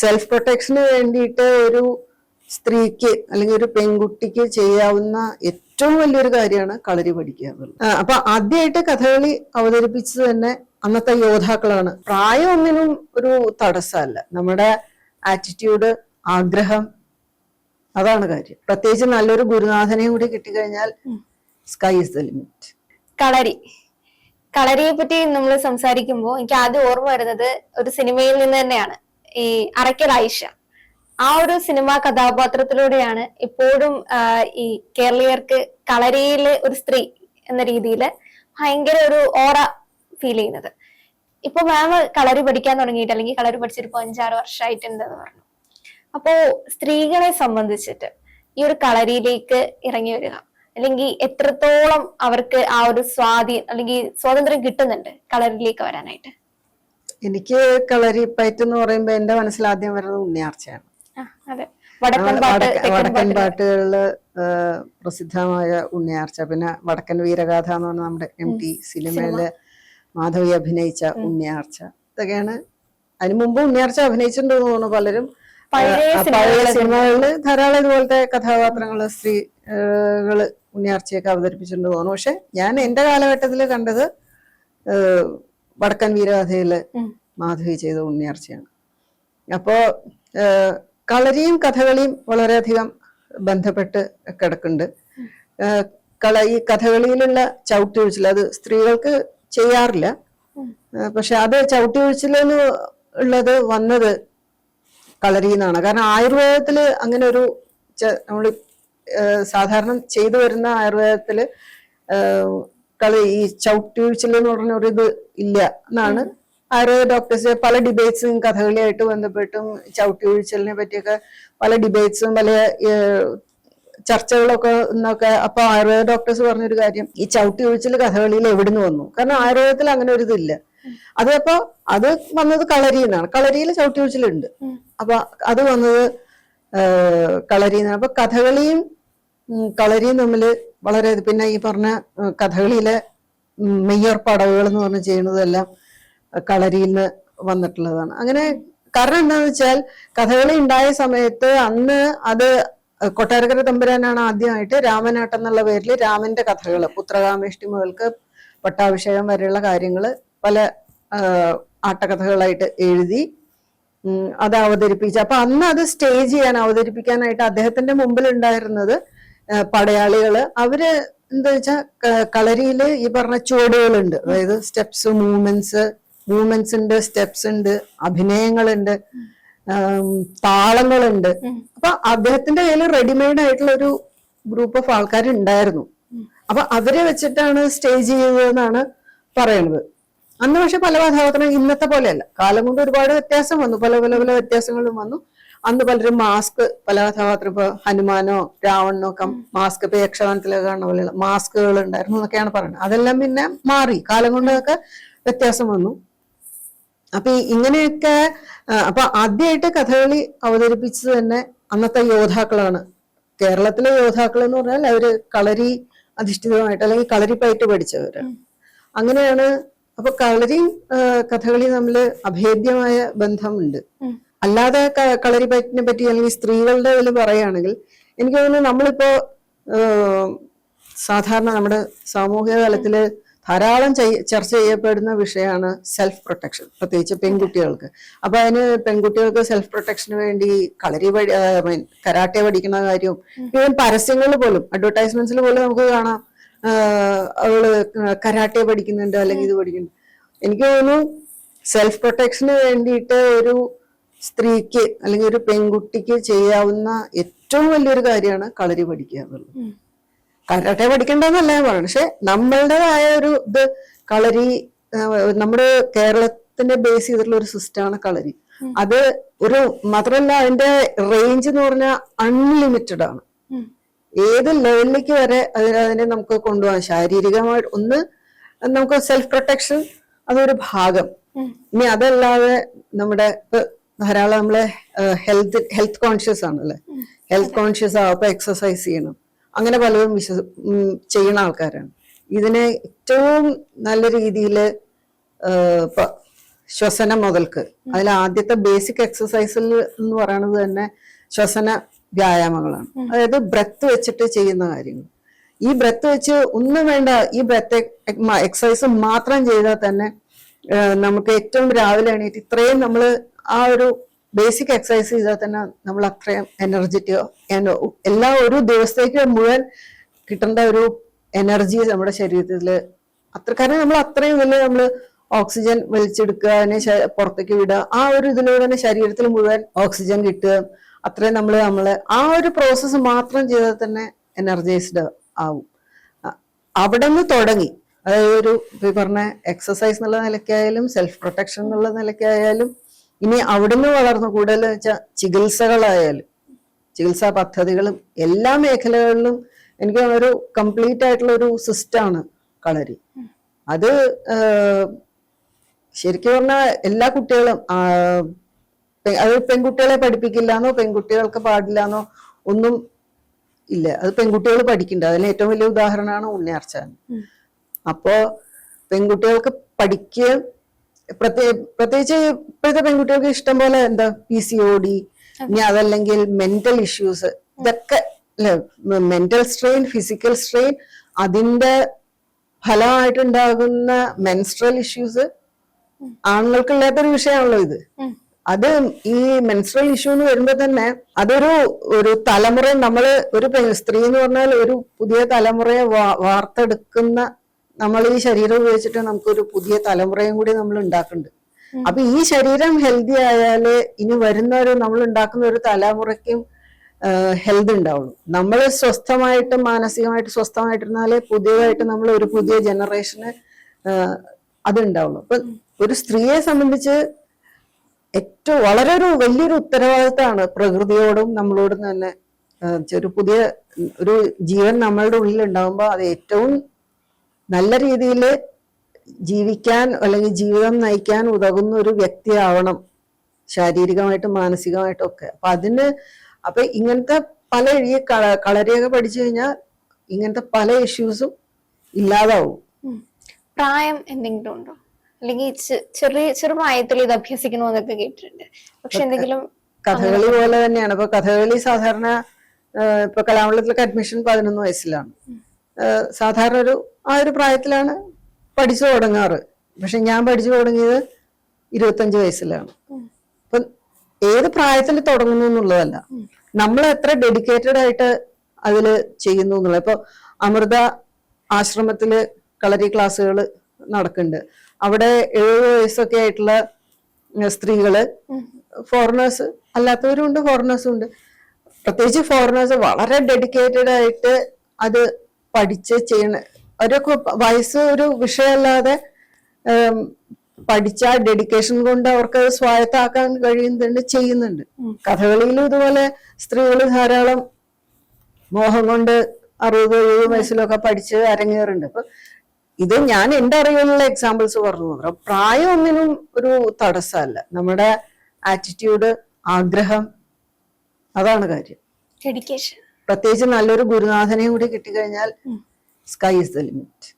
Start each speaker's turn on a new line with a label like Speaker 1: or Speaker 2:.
Speaker 1: Self പ്രൊട്ടക്ഷന് വേണ്ടിയിട്ട് ഒരു സ്ത്രീക്ക് അല്ലെങ്കിൽ ഒരു പെൺകുട്ടിക്ക് ചെയ്യാവുന്ന ഏറ്റവും വലിയൊരു കാര്യമാണ് കളരി പഠിക്കുക എന്നുള്ളത്. അപ്പൊ ആദ്യമായിട്ട് കഥകളി അവതരിപ്പിച്ചത് തന്നെ അന്നത്തെ യോദ്ധാക്കളാണ്. പ്രായം ഒന്നിനും ഒരു തടസ്സമല്ല. നമ്മുടെ ആറ്റിറ്റ്യൂഡ് ആഗ്രഹം അതാണ് കാര്യം. പ്രത്യേകിച്ച് നല്ലൊരു ഗുരുനാഥനെയും കൂടി കിട്ടിക്കഴിഞ്ഞാൽ sky is the limit
Speaker 2: kalari. കളരിയെ പറ്റി നമ്മൾ സംസാരിക്കുമ്പോൾ എനിക്ക് ആദ്യം ഓർമ്മ വരുന്നത് ഒരു സിനിമയിൽ നിന്ന് തന്നെയാണ്. ഈ അറയ്ക്കൽ ആയിഷ. ആ ഒരു സിനിമാ കഥാപാത്രത്തിലൂടെയാണ് ഇപ്പോഴും ഈ കേരളീയർക്ക് കളരിയിലെ ഒരു സ്ത്രീ എന്ന രീതിയിൽ ഭയങ്കര ഒരു ഓറ ഫീൽ ചെയ്യുന്നത്. ഇപ്പൊ മാം കളരി പഠിക്കാൻ തുടങ്ങിയിട്ട് അല്ലെങ്കിൽ കളരി പഠിച്ചിട്ട് ഇപ്പൊ അഞ്ചാറ് വർഷമായിട്ടുണ്ടെന്ന് പറഞ്ഞു. അപ്പോ സ്ത്രീകളെ സംബന്ധിച്ചിട്ട് ഈ ഒരു കളരിയിലേക്ക് ഇറങ്ങി വരിക അല്ലെങ്കിൽ എത്രത്തോളം അവർക്ക് ആ ഒരു സ്വാധീനം അല്ലെങ്കിൽ സ്വാതന്ത്ര്യം കിട്ടുന്നുണ്ട് കളരിയിലേക്ക് വരാനായിട്ട്?
Speaker 1: എനിക്ക് കളരിപ്പയറ്റ് എന്ന് പറയുമ്പോ എന്റെ മനസ്സിൽ ആദ്യം വരുന്നത് ഉണ്ണിയാർച്ചയാണ്.
Speaker 2: അതെ. വടക്കൻ
Speaker 1: പാട്ടുകളിൽ പ്രസിദ്ധമായ ഉണ്ണിയാർച്ച. പിന്നെ വടക്കൻ വീരഗാഥ എന്ന് പറഞ്ഞ നമ്മുടെ എം ടി സിനിമയിൽ മാധവി അഭിനയിച്ച ഉണ്ണിയാർച്ച. ഇതൊക്കെയാണ്. അതിനു മുമ്പ് ഉണ്ണിയാർച്ച അഭിനയിച്ചിട്ടുണ്ടെന്ന് തോന്നുന്നു പലരും.
Speaker 2: പഴയ
Speaker 1: ധാരാളം ഇതുപോലത്തെ കഥാപാത്രങ്ങൾ സ്ത്രീകൾ ഉണ്ണിയാർച്ചയൊക്കെ അവതരിപ്പിച്ചിട്ടുണ്ട് തോന്നുന്നു. പക്ഷെ ഞാൻ എന്റെ കാലഘട്ടത്തിൽ കണ്ടത് വടക്കൻ
Speaker 2: വീരഗാഥയിൽ
Speaker 1: മാധവി ചെയ്ത ഉണ്ണിയാർച്ചയാണ്. അപ്പോ കളരിയും കഥകളിയും വളരെയധികം ബന്ധപ്പെട്ട് കിടക്കുന്നുണ്ട്. കള ഈ കഥകളിയിലുള്ള ചവിട്ടി ഒഴിച്ചിൽ അത് സ്ത്രീകൾക്ക് ചെയ്യാറില്ല. പക്ഷെ അത് ചവിട്ടി ഒഴിച്ചിലെന്ന് ഉള്ളത് വന്നത് കളരിയിൽ നിന്നാണ് കാരണം ആയുർവേദത്തിൽ അങ്ങനെ ഒരു നമ്മൾ സാധാരണ ചെയ്തു വരുന്ന ആയുർവേദത്തിൽ ഏഹ്, കളി ഈ ചവിട്ടി ഒഴിച്ചിൽ എന്ന് പറഞ്ഞ ഒരു ഇത് ഇല്ല എന്നാണ്. ആയുർവേദ ഡോക്ടേഴ്സ് പല ഡിബേറ്റ്സും കഥകളിയായിട്ട് ബന്ധപ്പെട്ടും ചവിട്ടി വീഴ്ചലിനെ പറ്റിയൊക്കെ പല ഡിബേറ്റ്സും പല ചർച്ചകളൊക്കെ എന്നൊക്കെ അപ്പൊ ആയുർവേദ ഡോക്ടേഴ്സ് പറഞ്ഞൊരു കാര്യം ഈ ചവിട്ടി ഒഴിച്ചിൽ കഥകളിയിൽ എവിടുന്ന് വന്നു? കാരണം ആയുർവേദത്തിൽ അങ്ങനെ ഒരു ഇതില്ല. അതപ്പോ അത് വന്നത് കളരിയിൽ നിന്നാണ് കളരിയിൽ ചവിട്ടി ഒഴിച്ചിലുണ്ട്. അപ്പൊ അത് വന്നത് ഏഹ്, കളരിയിൽ നിന്നാണ് അപ്പൊ കഥകളിയും കളരിയും തമ്മിൽ വളരെ പിന്നെ ഈ പറഞ്ഞ കഥകളിയിലെ മെയ്യർ പടവുകൾ എന്ന് പറഞ്ഞ് ചെയ്യുന്നതെല്ലാം കളരിയിൽ നിന്ന് വന്നിട്ടുള്ളതാണ്. അങ്ങനെ കാരണം എന്താണെന്ന് വെച്ചാൽ കഥകളി ഉണ്ടായ സമയത്ത് അന്ന് അത് കൊട്ടാരക്കര തമ്പുരാനാണ് ആദ്യമായിട്ട് രാമനാട്ടം എന്നുള്ള പേരിൽ രാമന്റെ കഥകൾ പുത്രകാമേഷ്ടി മുതൽക്ക് പട്ടാഭിഷേകം വരെയുള്ള കാര്യങ്ങൾ പല ആട്ടകഥകളായിട്ട് എഴുതി അത് അവതരിപ്പിച്ചു. അപ്പൊ അന്ന് അത് സ്റ്റേജ് ചെയ്യാൻ അവതരിപ്പിക്കാനായിട്ട് അദ്ദേഹത്തിന്റെ മുമ്പിൽ ഉണ്ടായിരുന്നത് ആ, പടയാളികൾ അവർ എന്താ വെച്ചാൽ കളരിയിൽ ഈ പറഞ്ഞ ചുവടുകളുണ്ട്. അതായത് സ്റ്റെപ്സ് മൂവ്മെന്റ്സ് മൂവ്മെന്റ്സ് ഉണ്ട് സ്റ്റെപ്സ് ഉണ്ട് അഭിനയങ്ങളുണ്ട് താളങ്ങളുണ്ട് അപ്പൊ അദ്ദേഹത്തിന്റെ കയ്യിൽ റെഡിമെയ്ഡ് ആയിട്ടുള്ള ഒരു ഗ്രൂപ്പ് ഓഫ് ആൾക്കാർ ഉണ്ടായിരുന്നു. അപ്പൊ അവരെ വെച്ചിട്ടാണ് സ്റ്റേജ് ചെയ്തതെന്നാണ് പറയുന്നത് അന്ന് പക്ഷെ പല കഥാപാത്രങ്ങൾ ഇന്നത്തെ പോലെയല്ല. കാലം കൊണ്ട് ഒരുപാട് വ്യത്യാസം വന്നു. പല പല പല വ്യത്യാസങ്ങളും വന്നു. അന്ന് പലരും മാസ്ക് പല കഥാപാത്രം ഇപ്പൊ ഹനുമാനോ രാവണനോ ഒക്കെ മാസ്ക് ഇപ്പൊ യക്ഷഗാനത്തിലൊക്കെ കാണുന്ന പോലെയുള്ള മാസ്കുകൾ ഉണ്ടായിരുന്നു എന്നൊക്കെയാണ് പറയുന്നത്. അതെല്ലാം പിന്നെ മാറി. കാലം കൊണ്ടൊക്കെ വ്യത്യാസം വന്നു. അപ്പൊ ഇങ്ങനെയൊക്കെ അപ്പൊ ആദ്യമായിട്ട് കഥകളി അവതരിപ്പിച്ചത് തന്നെ അന്നത്തെ യോദ്ധാക്കളാണ്. കേരളത്തിലെ യോദ്ധാക്കൾ എന്ന് പറഞ്ഞാൽ അവർ കളരി അധിഷ്ഠിതമായിട്ട് അല്ലെങ്കിൽ കളരിപ്പായിട്ട് പഠിച്ചവരാണ് അങ്ങനെയാണ് അപ്പൊ കളരി കഥകളി തമ്മിൽ അഭേദ്യമായ ബന്ധമുണ്ട്. അല്ലാതെ കളരിപ്പറ്റിനെ പറ്റി അല്ലെങ്കിൽ സ്ത്രീകളുടെ ഇതിൽ പറയുകയാണെങ്കിൽ എനിക്ക് തോന്നുന്നു നമ്മളിപ്പോ സാധാരണ നമ്മുടെ സാമൂഹിക തലത്തിൽ ധാരാളം ചർച്ച ചെയ്യപ്പെടുന്ന വിഷയമാണ് സെൽഫ് പ്രൊട്ടക്ഷൻ പ്രത്യേകിച്ച് പെൺകുട്ടികൾക്ക്. അപ്പൊ അതിന് പെൺകുട്ടികൾക്ക് സെൽഫ് പ്രൊട്ടക്ഷന് വേണ്ടി കളരി പഠി മീൻ കരാട്ടെ പഠിക്കുന്ന കാര്യവും ഈവൻ പരസ്യങ്ങളിൽ പോലും അഡ്വർടൈസ്മെന്റ്സിൽ പോലും നമുക്ക് കാണാം. അവൾ കരാട്ടെ പഠിക്കുന്നുണ്ട് അല്ലെങ്കിൽ ഇത് പഠിക്കുന്നുണ്ട്. എനിക്ക് തോന്നുന്നു സെൽഫ് പ്രൊട്ടക്ഷന് വേണ്ടിയിട്ട് ഒരു സ്ത്രീക്ക് അല്ലെങ്കിൽ ഒരു പെൺകുട്ടിക്ക് ചെയ്യാവുന്ന ഏറ്റവും വലിയൊരു കാര്യമാണ് കളരി പഠിക്കുക എന്നുള്ളത്. കരാട്ടെ പഠിക്കേണ്ടതെന്നല്ല ഞാൻ പറയുന്നത്. പക്ഷെ നമ്മളുടേതായ ഒരു ഇത് കളരി നമ്മുടെ കേരളത്തിന്റെ ബേസ് ചെയ്തിട്ടുള്ള ഒരു സിസ്റ്റമാണ് കളരി. അത് ഒരു മാത്രമല്ല അതിന്റെ റേഞ്ച് എന്ന് പറഞ്ഞാൽ അൺലിമിറ്റഡ് ആണ്. ഏത് ലെവലിലേക്ക് വരെ അതിനെ അതിനെ നമുക്ക് കൊണ്ടുപോകാം? ശാരീരികമായിട്ട് ഒന്ന് നമുക്ക് സെൽഫ് പ്രൊട്ടക്ഷൻ അതൊരു ഭാഗം. ഇനി അതല്ലാതെ നമ്മുടെ ഇപ്പൊ ധാരാളം നമ്മളെ ഹെൽത്ത് ഹെൽത്ത് കോൺഷ്യസ് ആണല്ലേ? ഹെൽത്ത് കോൺഷ്യസ് ആവുമ്പോൾ എക്സസൈസ് ചെയ്യണം. അങ്ങനെ പലരും വിശ്വസ ചെയ്യുന്ന ആൾക്കാരാണ്. ഇതിനെ ഏറ്റവും നല്ല രീതിയിൽ ശ്വസനം മുതൽക്ക്. അതിൽ ആദ്യത്തെ ബേസിക് എക്സസൈസിൽ എന്ന് പറയുന്നത് തന്നെ ശ്വസന വ്യായാമങ്ങളാണ്. അതായത് ബ്രത്ത് വെച്ചിട്ട് ചെയ്യുന്ന കാര്യങ്ങൾ ഈ ബ്രത്ത് വെച്ച് ഒന്നും വേണ്ട ഈ ബ്രത്ത് എക്സസൈസ് മാത്രം ചെയ്താൽ തന്നെ നമുക്ക് ഏറ്റവും രാവിലെ എണീറ്റ് ഇത്രയും നമ്മൾ ആ ഒരു ബേസിക് എക്സസൈസ് ചെയ്താൽ തന്നെ നമ്മൾ അത്രയും എനർജറ്റിയോ എല്ലാ ഒരു ദിവസത്തേക്ക് മുഴുവൻ കിട്ടേണ്ട ഒരു എനർജി നമ്മുടെ ശരീരത്തിൽ അത്ര കാരണം നമ്മൾ അത്രയും വലിയ നമ്മൾ ഓക്സിജൻ വലിച്ചെടുക്കുക അതിനെ പുറത്തേക്ക് വിടുക ആ ഒരു ഇതിലൂടെ തന്നെ ശരീരത്തിൽ മുഴുവൻ ഓക്സിജൻ കിട്ടുക അത്രയും നമ്മൾ നമ്മൾ ആ ഒരു പ്രോസസ്സ് മാത്രം ചെയ്താൽ തന്നെ എനർജൈസ്ഡ് ആവും. അവിടെ നിന്ന് തുടങ്ങി. അതായത് ഒരു പറഞ്ഞ എക്സസൈസ് എന്നുള്ള നിലയ്ക്കായാലും സെൽഫ് പ്രൊട്ടക്ഷൻ എന്നുള്ള നിലയ്ക്കായാലും ഇനി അവിടുന്ന് വളർന്ന് കൂടുതൽ വെച്ചാൽ ചികിത്സകളായാലും ചികിത്സാ പദ്ധതികളും എല്ലാ മേഖലകളിലും എനിക്ക് ഒരു കംപ്ലീറ്റ് ആയിട്ടുള്ള ഒരു സിസ്റ്റമാണ് കളരി. അത് ശരിക്കും പറഞ്ഞാൽ എല്ലാ കുട്ടികളും അത് പെൺകുട്ടികളെ പഠിപ്പിക്കില്ലാന്നോ പെൺകുട്ടികൾക്ക് പാടില്ലാന്നോ ഒന്നും ഇല്ല. അത് പെൺകുട്ടികൾ പഠിക്കണ്ട അതിന് ഏറ്റവും വലിയ ഉദാഹരണമാണ് ഉണ്ണിയാർച്ചാൻ. അപ്പോ പെൺകുട്ടികൾക്ക് പഠിക്കുകയും പ്രത്യേകിച്ച് ഇപ്പോഴത്തെ പെൺകുട്ടികൾക്ക് ഇഷ്ടം പോലെ എന്താ പി സി ഒ ഡി ഇനി അതല്ലെങ്കിൽ മെന്റൽ ഇഷ്യൂസ് ഇതൊക്കെ മെന്റൽ സ്ട്രെയിൻ ഫിസിക്കൽ സ്ട്രെയിൻ അതിന്റെ ഫലമായിട്ടുണ്ടാകുന്ന മെൻസ്ട്രൽ ഇഷ്യൂസ് ആണുങ്ങൾക്കില്ലാത്തൊരു വിഷയമാണല്ലോ ഇത്. അത് ഈ മെൻസ്ട്രൽ ഇഷ്യൂ എന്ന് വരുമ്പോ തന്നെ അതൊരു ഒരു തലമുറ നമ്മൾ ഒരു സ്ത്രീ എന്ന് പറഞ്ഞാൽ ഒരു പുതിയ തലമുറയെ വാർത്തെടുക്കുന്ന നമ്മൾ ഈ ശരീരം ഉപയോഗിച്ചിട്ട് നമുക്കൊരു പുതിയ തലമുറയും കൂടി നമ്മൾ ഉണ്ടാക്കുന്നുണ്ട് അപ്പൊ ഈ ശരീരം ഹെൽത്തി ആയാൽ ഇനി വരുന്ന ഒരു നമ്മൾ ഉണ്ടാക്കുന്ന ഒരു തലമുറയ്ക്കും ഹെൽത്ത് ഉണ്ടാവുള്ളൂ. നമ്മൾ സ്വസ്ഥമായിട്ട് മാനസികമായിട്ട് സ്വസ്ഥമായിട്ടിരുന്നാലേ പുതിയതായിട്ട് നമ്മൾ ഒരു പുതിയ ജനറേഷന് അത് ഉണ്ടാവുള്ളൂ. അപ്പൊ ഒരു സ്ത്രീയെ സംബന്ധിച്ച് ഏറ്റവും വളരെ ഒരു വലിയൊരു ഉത്തരവാദിത്തമാണ് പ്രകൃതിയോടും നമ്മളോടും തന്നെ ഒരു പുതിയ ഒരു ജീവൻ നമ്മളുടെ ഉള്ളിൽ ഉണ്ടാകുമ്പോൾ അത് ഏറ്റവും നല്ല രീതിയിൽ ജീവിക്കാൻ അല്ലെങ്കിൽ ജീവിതം നയിക്കാൻ ഉതകുന്ന ഒരു വ്യക്തിയാവണം. ശാരീരികമായിട്ടും മാനസികമായിട്ടും ഒക്കെ. അപ്പൊ അതിന് അപ്പൊ ഇങ്ങനത്തെ പല ഈ കള- കളരിയൊക്കെ പഠിച്ചു കഴിഞ്ഞാൽ ഇങ്ങനത്തെ പല ഇഷ്യൂസും ഇല്ലാതാവും.
Speaker 2: പ്രായം എന്തെങ്കിലും ഉണ്ടോ? അല്ലെങ്കിൽ ചെറിയ ചെറുപ്രായത്തിൽ ഇത് അഭ്യസിക്കണമെന്നൊക്കെ കേട്ടിട്ടുണ്ട്. പക്ഷെ എന്തെങ്കിലും
Speaker 1: കഥകളി പോലെ തന്നെയാണ്. ഇപ്പൊ കഥകളി സാധാരണ ഇപ്പൊ കലാമണ്ഡലത്തിലൊക്കെ അഡ്മിഷൻ പതിനൊന്ന് വയസ്സിലാണ്. സാധാരണ ഒരു ആ ഒരു പ്രായത്തിലാണ് പഠിച്ചു തുടങ്ങാറ്. പക്ഷെ ഞാൻ പഠിച്ചു തുടങ്ങിയത് ഇരുപത്തഞ്ച് വയസ്സിലാണ്. അപ്പൊ ഏത് പ്രായത്തിൽ തുടങ്ങുന്നു എന്നുള്ളതല്ല. നമ്മൾ എത്ര ഡെഡിക്കേറ്റഡ് ആയിട്ട് അതിൽ ചെയ്യുന്നു എന്നുള്ളത്. ഇപ്പൊ അമൃത ആശ്രമത്തിൽ കളരി ക്ലാസ്സുകൾ നടക്കുന്നുണ്ട്. അവിടെ എഴുപത് വയസ്സൊക്കെ ആയിട്ടുള്ള സ്ത്രീകൾ ഫോറിനേഴ്സ് അല്ലാത്തവരും ഉണ്ട് ഫോറിനേഴ്സും ഉണ്ട്. പ്രത്യേകിച്ച് ഫോറിനേഴ്സ് വളരെ ഡെഡിക്കേറ്റഡ് ആയിട്ട് അത് പഠിച്ച് ചെയ്യണ അവരൊക്കെ വയസ്സ് ഒരു വിഷയമല്ലാതെ പഠിച്ച ഡെഡിക്കേഷൻ കൊണ്ട് അവർക്ക് അത് സ്വായത്താക്കാൻ കഴിയുന്നുണ്ട് ചെയ്യുന്നുണ്ട്. കഥകളിയിലും ഇതുപോലെ സ്ത്രീകൾ ധാരാളം മോഹം കൊണ്ട് അറുപത് എഴുപത് വയസ്സിലൊക്കെ പഠിച്ച് അരങ്ങേറുണ്ട് അപ്പൊ ഇത് ഞാൻ എന്റെ അറിവിലുള്ള എക്സാമ്പിൾസ് പറഞ്ഞു. മാത്രം പ്രായം ഒന്നിനും ഒരു തടസ്സമല്ല. നമ്മുടെ ആറ്റിറ്റ്യൂഡ് ആഗ്രഹം അതാണ് കാര്യം.
Speaker 2: ഡെഡിക്കേഷൻ
Speaker 1: പ്രത്യേകിച്ച് നല്ലൊരു ഗുരുനാഥനെയും കൂടി കിട്ടിക്കഴിഞ്ഞാൽ സ്കൈ ഇസ് ദ ലിമിറ്റ്